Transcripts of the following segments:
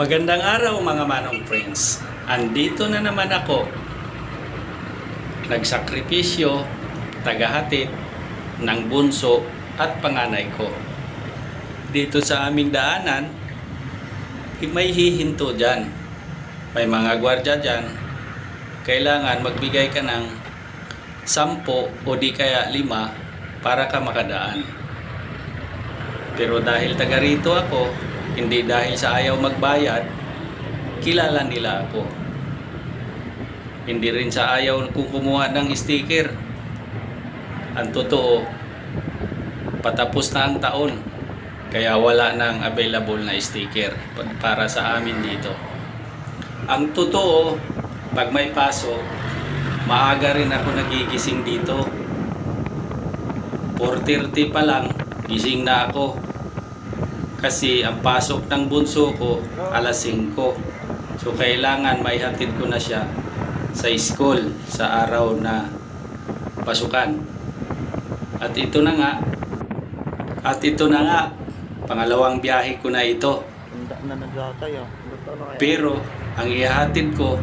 Magandang araw mga manong friends. Andito na naman ako. Nagsakripisyo, tagahatid ng bunso at panganay ko. Dito sa aming daanan, may hihinto dyan. May mga gwardya dyan. Kailangan magbigay ka ng sampo o di kaya lima para ka makadaan. Pero dahil taga rito ako, hindi dahil sa ayaw magbayad, kilala nila ako. Hindi rin sa ayaw kung kumuha ng sticker. Ang totoo, patapos na ang taon, kaya wala nang available na sticker pa- para sa amin dito. Ang totoo, pag may paso, maaga rin ako nagigising dito. 4.30 pa lang, gising na ako. Kasi ang pasok ng bunso ko, alas 5. So kailangan may hatid ko na siya sa school sa araw na pasukan. At ito na nga, at ito na nga, pangalawang biyahe ko na ito. Ah. Pero ang ihahatid ko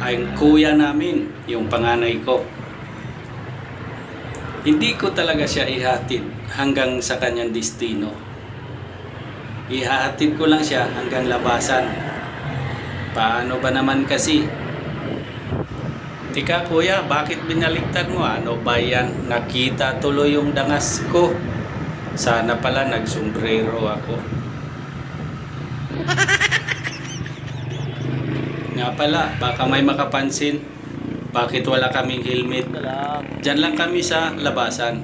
ay ang kuya namin, yung panganay ko. Hindi ko talaga siya ihatid hanggang sa kanyang destino. Ihahatid ko lang siya hanggang labasan. Paano ba naman kasi? Tika kuya, bakit binaliktad mo? Ano ba yan? Nakita tuloy yung dangas ko. Sana pala nagsombrero ako. Nga pala, baka may makapansin. Bakit wala kaming helmet? Diyan lang kami sa labasan.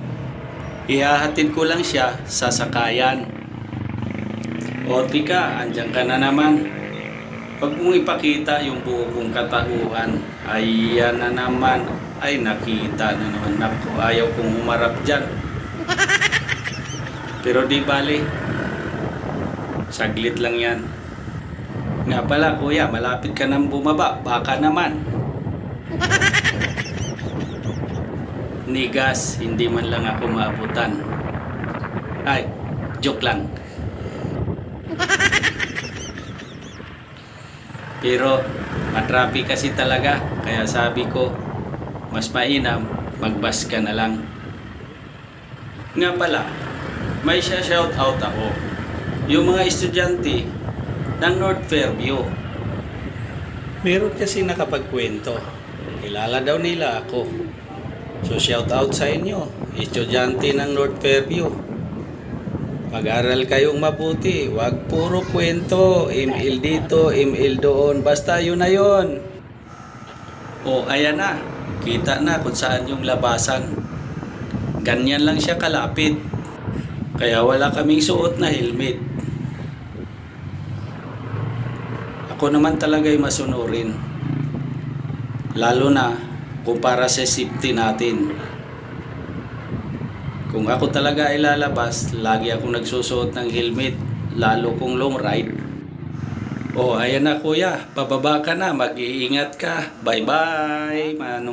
Ihahatid ko lang siya sa sakayan. O tika, andyan ka na naman. Huwag mong ipakita yung buo kong katauhan. Ayan na naman. Ay, nakita na naman. Naku, ayaw kong humarap dyan. Pero di bali. Saglit lang yan. Nga pala, kuya, malapit ka nang bumaba. Baka naman. Nigas, hindi man lang ako maabutan. Ay, joke lang. Pero, matrapi kasi talaga. Kaya sabi ko, mas mainam, magbas ka na lang. Nga pala, may shout out ako. Yung mga estudyante ng North Fairview. Meron kasi nakapagkwento. Kilala daw nila ako. So shout out sa inyo, estudyante ng North Fairview. Mag-aral kayong mabuti, wag puro kwento, email dito, email doon, basta yun na yun. O ayan na, kita na kung saan yung labasan. Ganyan lang siya kalapit. Kaya wala kaming suot na helmet. Ako naman talaga ay masunurin. Lalo na kung sa safety natin. Kung ako talaga ay lalabas, lagi akong nagsusuot ng helmet, lalo kung long ride. Oh, ayan na kuya, pababa ka na, mag-iingat ka. Bye-bye, manong.